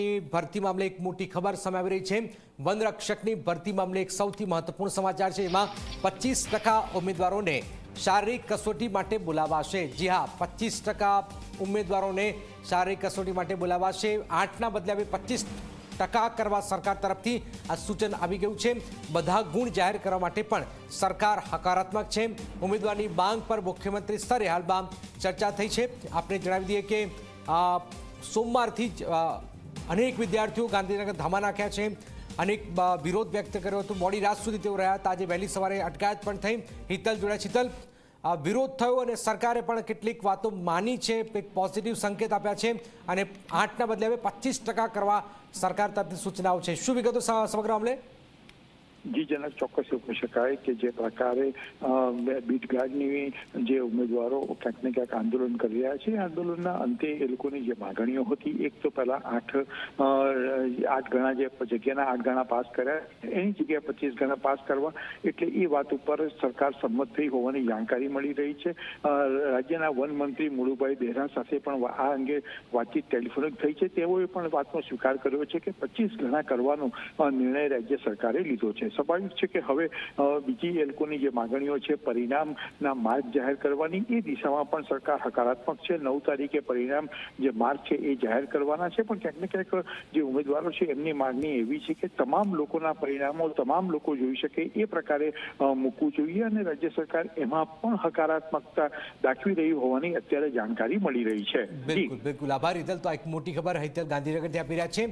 રક્ષકની ભરતી મામલે એક મોટી ખબર સામે આવી રહી છે. વન રક્ષકની ભરતી મામલે એક સૌથી મહત્વપૂર્ણ સમાચાર છે. એમાં પચીસ ઉમેદવારોને શારીરિક કસોટી માટે બોલાવાશે. જી હા, પચીસ ઉમેદવારોને શારીરિક કસોટી માટે બોલાવાશે. આઠના બદલે હવે પચીસ ટકા કરવા સરકાર તરફથી આ સૂચન આવી ગયું છે. બધા ગુણ જાહેર કરવા માટે પણ સરકાર હકારાત્મક છે. ઉમેદવારની માંગ પર મુખ્યમંત્રી સ્તરે હાલમાં ચર્ચા થઈ છે. આપણે જણાવી દઈએ કે સોમવારથી જ અનેક વિદ્યાર્થીઓ ગાંધીનગર ધામા નાખ્યા છે. અનેક વિરોધ વ્યક્ત કર્યો હતો. મોડી રાત સુધી તેઓ રહ્યા હતા. આજે વહેલી સવારે અટકાયત પણ થઈ. હિતલ જોડ્યા. શીતલ વિરોધ થયો અને સરકારે પણ કેટલીક વાતો માની છે. એક પોઝિટિવ સંકેત આપ્યા છે અને આઠના બદલે હવે પચીસ ટકા કરવા સરકાર તરફથી સૂચનાઓ છે. શું વિગતો સમગ્ર મામલે? જી જનક ચોક્કસ એવું શકાય કે જે પ્રકારે બીટગાર્ડની જે ઉમેદવારો ક્યાંક ને ક્યાંક આંદોલન કરી રહ્યા છે. આંદોલનના અંતે એ લોકોની જે માગણીઓ હતી, એક તો પહેલા આઠ આઠ ગણા જે જગ્યાના આઠ ગણા પાસ કર્યા. એની જગ્યાએ પચીસ ગણા પાસ કરવા. એટલે એ વાત ઉપર સરકાર સંમત થઈ હોવાની જાણકારી મળી રહી છે. રાજ્યના વન મંત્રી મુળુભાઈ બેહરા સાથે પણ આ અંગે વાતચીત ટેલિફોનિક થઈ છે. તેઓએ પણ વાતનો સ્વીકાર કર્યો છે કે પચીસ ગણા કરવાનો નિર્ણય રાજ્ય સરકારે લીધો છે. સ્વાભાવિક છે કે હવે બીજી એ જે માગણીઓ છે, પરિણામના માર્ગ જાહેર કરવાની, એ દિશામાં પણ સરકાર હકારાત્મક છે. નવ તારીખે પરિણામ જે માર્ગ છે એ જાહેર કરવાના છે. પણ ક્યાંક ને ક્યાંક જે ઉમેદવારો છે, એમની માગણી એવી છે કે તમામ લોકોના પરિણામો, તમામ લોકો જોઈ શકે એ પ્રકારે મૂકવું જોઈએ અને રાજ્ય સરકાર એમાં પણ હકારાત્મકતા દાખવી રહી હોવાની અત્યારે જાણકારી મળી રહી છે. બિલકુલ બિલકુલ. આભાર. હિતલ તો એક મોટી ખબર હૈતલ ગાંધીનગરથી આપી રહ્યા છે.